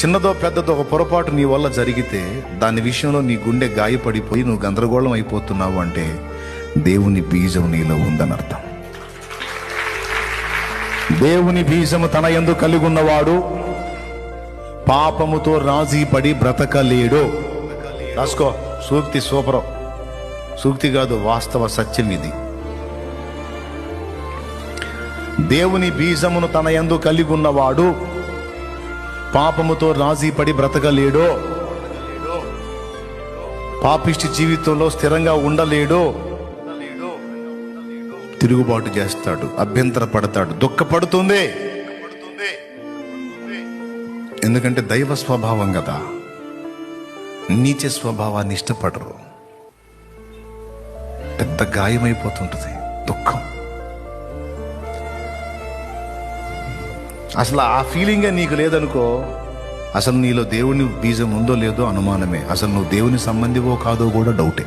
చిన్నదో పెద్దదో ఒక పొరపాటు నీ వల్ల జరిగితే దాని విషయంలో నీ గుండె గాయపడిపోయి నువ్వు గందరగోళం అయిపోతున్నావు అంటే దేవుని బీజం నీలో ఉందని అర్థం దేవుని బీజము తన ఎందు కలిగి ఉన్నవాడు పాపముతో రాజీ పడి బ్రతకలేడు. రాసుకో సూక్తి సూపరం. సూక్తి కాదు వాస్తవ సత్యం ఇది. దేవుని బీజమును తన యందు కలిగి ఉన్నవాడు పాపముతో రాజీ పడి బ్రతకలేడో? పాపిష్టి జీవితంలో స్థిరంగా ఉండలేడో? తిరుగుబాటు చేస్తాడు అభ్యంతర పడతాడు దుఃఖపడుతుంది. ఎందుకంటే దైవ స్వభావం కదా. నీచ స్వభావాన్ని ఇష్టపడరు. పెద్ద గాయమైపోతుంటుంది దుఃఖం. అసలు ఆ ఫీలింగే నీకు లేదనుకో అసలు నీలో దేవుని బీజం ఉందో లేదో అనుమానమే. అసలు నువ్వు దేవుని సంబంధివో కాదో కూడా డౌటే